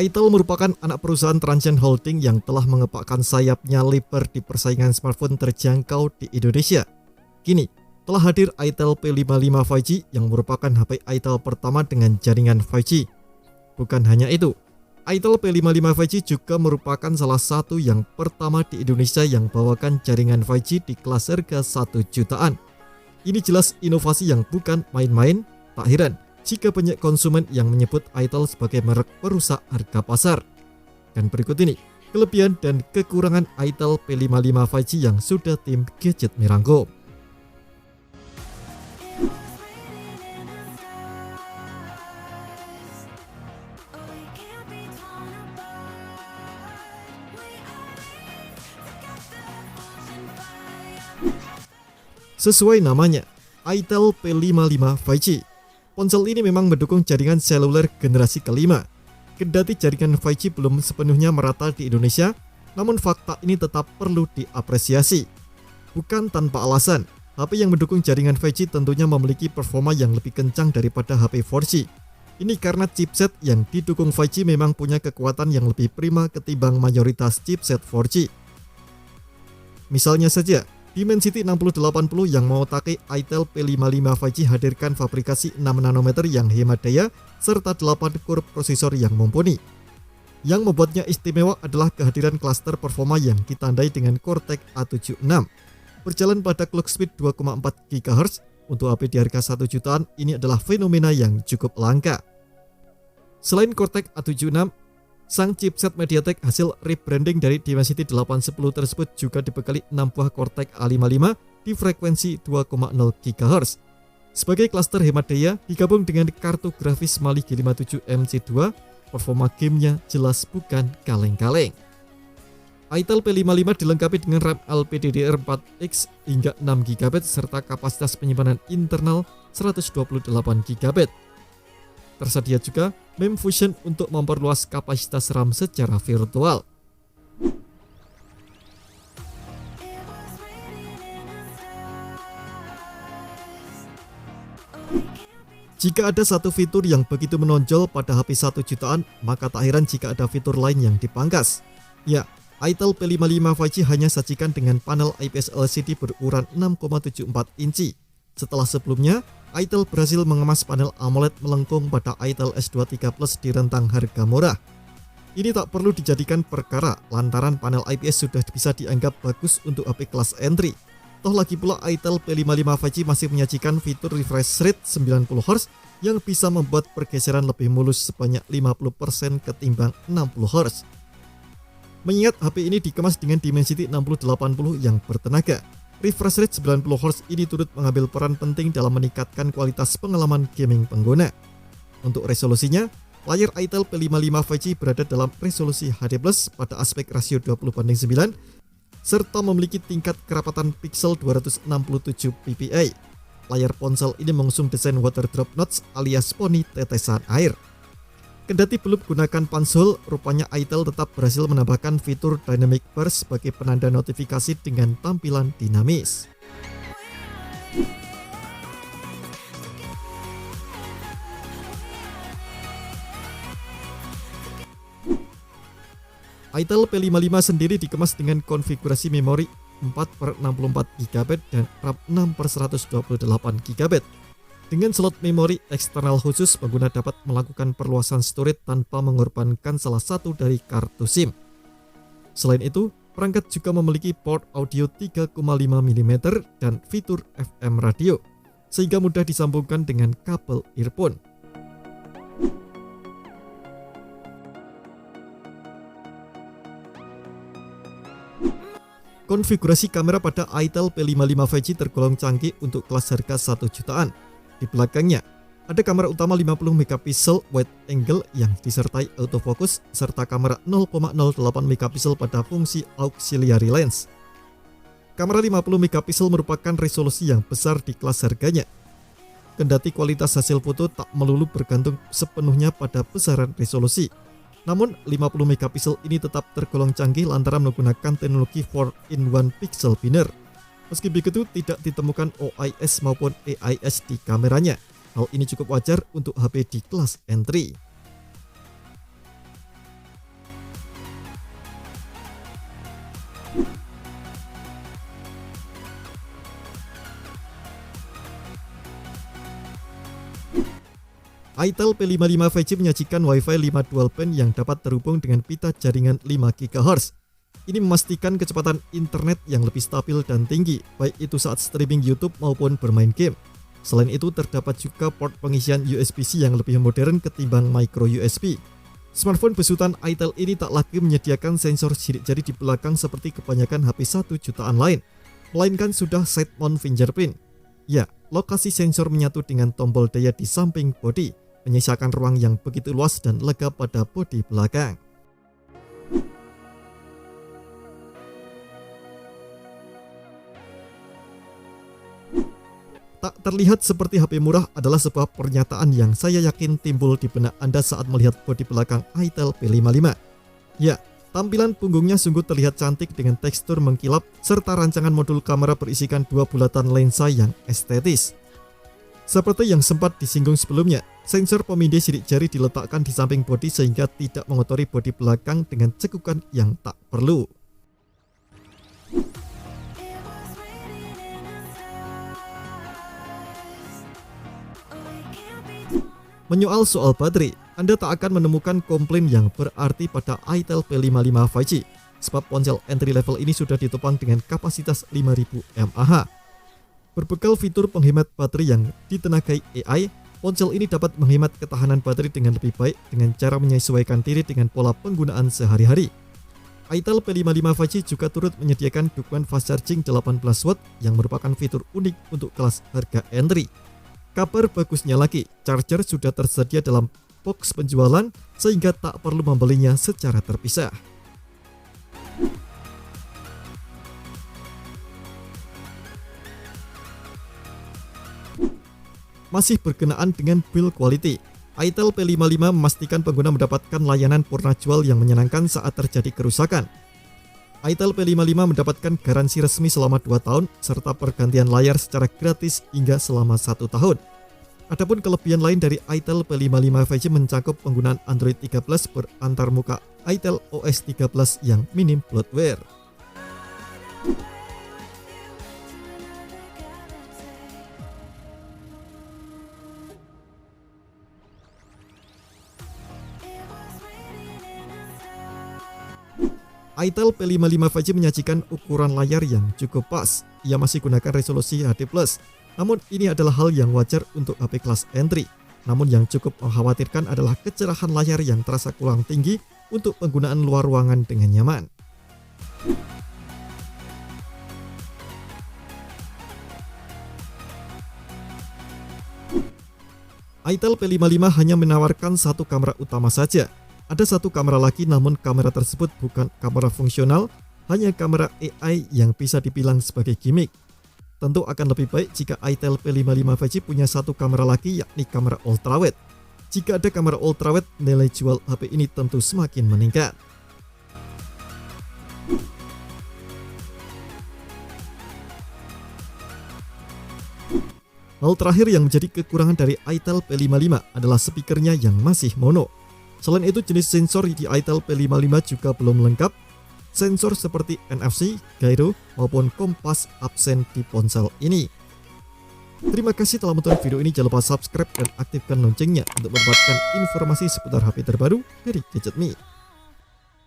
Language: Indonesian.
Itel merupakan anak perusahaan Transsion Holding yang telah mengepakkan sayapnya lebar di persaingan smartphone terjangkau di Indonesia. Kini, telah hadir Itel P55 5G yang merupakan HP Itel pertama dengan jaringan 5G. Bukan hanya itu, Itel P55 5G juga merupakan salah satu yang pertama di Indonesia yang bawakan jaringan 5G di kelas harga 1 jutaan. Ini jelas inovasi yang bukan main-main, tak heran jika banyak konsumen yang menyebut Itel sebagai merek perusak harga pasar. Dan berikut ini, kelebihan dan kekurangan Itel P55 5G yang sudah tim gadget merangkum. Sesuai namanya, Itel P55 5G Ponsel ini memang mendukung jaringan seluler generasi kelima. Kendati jaringan 5G belum sepenuhnya merata di Indonesia, namun fakta ini tetap perlu diapresiasi. Bukan tanpa alasan, HP yang mendukung jaringan 5G tentunya memiliki performa yang lebih kencang daripada HP 4G. Ini karena chipset yang didukung 5G memang punya kekuatan yang lebih prima ketimbang mayoritas chipset 4G. Misalnya saja, Dimensity 6080 yang mau pakai Itel P55 5G hadirkan fabrikasi 6 nanometer yang hemat daya serta 8 core prosesor yang mumpuni. Yang membuatnya istimewa adalah kehadiran klaster performa yang ditandai dengan Cortex A76. Berjalan pada clock speed 2,4 GHz, untuk HP di harga 1 jutaan ini adalah fenomena yang cukup langka. Selain Cortex A76, Sang chipset MediaTek hasil rebranding dari Dimensity 810 tersebut juga dibekali 6 buah Cortex A55 di frekuensi 2,0 GHz. Sebagai klaster hemat daya, digabung dengan kartu grafis Mali G57 MC2, performa gamenya jelas bukan kaleng-kaleng. Itel P55 dilengkapi dengan RAM LPDDR4X hingga 6 GB serta kapasitas penyimpanan internal 128 GB. Tersedia juga MEM Fusion untuk memperluas kapasitas RAM secara virtual. Jika ada satu fitur yang begitu menonjol pada HP 1 jutaan, maka tak heran jika ada fitur lain yang dipangkas. Ya, Itel P55 5G hanya sajikan dengan panel IPS LCD berukuran 6,74 inci. Setelah sebelumnya, Itel berhasil mengemas panel AMOLED melengkung pada Itel S23 Plus di rentang harga murah. Ini tak perlu dijadikan perkara lantaran panel IPS sudah bisa dianggap bagus untuk HP kelas entry. Toh lagi pula Itel P55 5G masih menyajikan fitur refresh rate 90Hz yang bisa membuat pergeseran lebih mulus sebanyak 50% ketimbang 60Hz. Mengingat HP ini dikemas dengan Dimensity 6080 yang bertenaga, refresh rate 90Hz ini turut mengambil peran penting dalam meningkatkan kualitas pengalaman gaming pengguna. Untuk resolusinya, layar Itel P55 5G berada dalam resolusi HD+, pada aspek rasio 20 banding 9, serta memiliki tingkat kerapatan pixel 267 ppi. Layar ponsel ini mengusung desain water drop notch alias poni tetesan air. Kendati belum gunakan pansel, rupanya Itel tetap berhasil menambahkan fitur Dynamic Burst sebagai penanda notifikasi dengan tampilan dinamis. Itel P55 sendiri dikemas dengan konfigurasi memori 4 per 64 GB dan RAM 6 per 128 GB dengan slot memori eksternal khusus, pengguna dapat melakukan perluasan storage tanpa mengorbankan salah satu dari kartu SIM. Selain itu, perangkat juga memiliki port audio 3,5 mm dan fitur FM radio, sehingga mudah disambungkan dengan kabel earphone. Konfigurasi kamera pada Itel P55 5G tergolong canggih untuk kelas harga 1 jutaan. Di belakangnya, ada kamera utama 50 megapiksel wide angle yang disertai autofocus serta kamera 0,08 megapiksel pada fungsi auxiliary lens. Kamera 50 megapiksel merupakan resolusi yang besar di kelas harganya. Kendati kualitas hasil foto tak melulu bergantung sepenuhnya pada besaran resolusi. Namun 50 megapiksel ini tetap tergolong canggih lantaran menggunakan teknologi 4-in-1 pixel binner Meski begitu, tidak ditemukan OIS maupun AIS di kameranya. Hal ini cukup wajar untuk HP di kelas entry. Itel P55 5G menyajikan WiFi 5 dual band yang dapat terhubung dengan pita jaringan 5 GHz. Ini memastikan kecepatan internet yang lebih stabil dan tinggi, baik itu saat streaming YouTube maupun bermain game. Selain itu, terdapat juga port pengisian USB-C yang lebih modern ketimbang micro USB. Smartphone besutan itel ini tak lagi menyediakan sensor sidik jari di belakang seperti kebanyakan HP 1 jutaan lain, melainkan sudah side mount fingerprint. Ya, lokasi sensor menyatu dengan tombol daya di samping bodi, menyisakan ruang yang begitu luas dan lega pada bodi belakang. Tak terlihat seperti HP murah adalah sebuah pernyataan yang saya yakin timbul di benak Anda saat melihat bodi belakang itel P55. Ya, tampilan punggungnya sungguh terlihat cantik dengan tekstur mengkilap serta rancangan modul kamera berisikan dua bulatan lensa yang estetis. Seperti yang sempat disinggung sebelumnya, sensor pemindai sidik jari diletakkan di samping bodi sehingga tidak mengotori bodi belakang dengan cekukan yang tak perlu. Menyoal soal baterai, Anda tak akan menemukan komplain yang berarti pada itel P55 5G, sebab ponsel entry level ini sudah ditopang dengan kapasitas 5000 mAh. Berbekal fitur penghemat baterai yang ditenagai AI, ponsel ini dapat menghemat ketahanan baterai dengan lebih baik dengan cara menyesuaikan diri dengan pola penggunaan sehari-hari. itel P55 5G juga turut menyediakan dukungan fast charging 18 watt yang merupakan fitur unik untuk kelas harga entry. Kabar bagusnya lagi, charger sudah tersedia dalam box penjualan sehingga tak perlu membelinya secara terpisah. Masih berkenaan dengan build quality, itel P55 memastikan pengguna mendapatkan layanan purna jual yang menyenangkan saat terjadi kerusakan. Itel P55 mendapatkan garansi resmi selama 2 tahun serta pergantian layar secara gratis hingga selama satu tahun. Adapun kelebihan lain dari itel P55 5G mencakup penggunaan Android 13 berantarmuka itel OS 13 yang minim bloatware. Itel P55 5G menyajikan ukuran layar yang cukup pas. Ia masih gunakan resolusi HD+. Namun ini adalah hal yang wajar untuk HP kelas entry. Namun yang cukup mengkhawatirkan adalah kecerahan layar yang terasa kurang tinggi untuk penggunaan luar ruangan dengan nyaman. itel P55 hanya menawarkan satu kamera utama saja, ada satu kamera lagi namun kamera tersebut bukan kamera fungsional, hanya kamera AI yang bisa dibilang sebagai gimmick. Tentu akan lebih baik jika itel P55 5G punya satu kamera lagi yakni kamera ultrawide. Jika ada kamera ultrawide, nilai jual HP ini tentu semakin meningkat. Hal terakhir yang menjadi kekurangan dari itel P55 adalah speakernya yang masih mono. Selain itu jenis sensor di itel P55 juga belum lengkap. Sensor seperti NFC, gyro, maupun kompas absen di ponsel ini. Terima kasih telah menonton video ini. Jangan lupa subscribe dan aktifkan loncengnya untuk mendapatkan informasi seputar HP terbaru dari Gadget Me.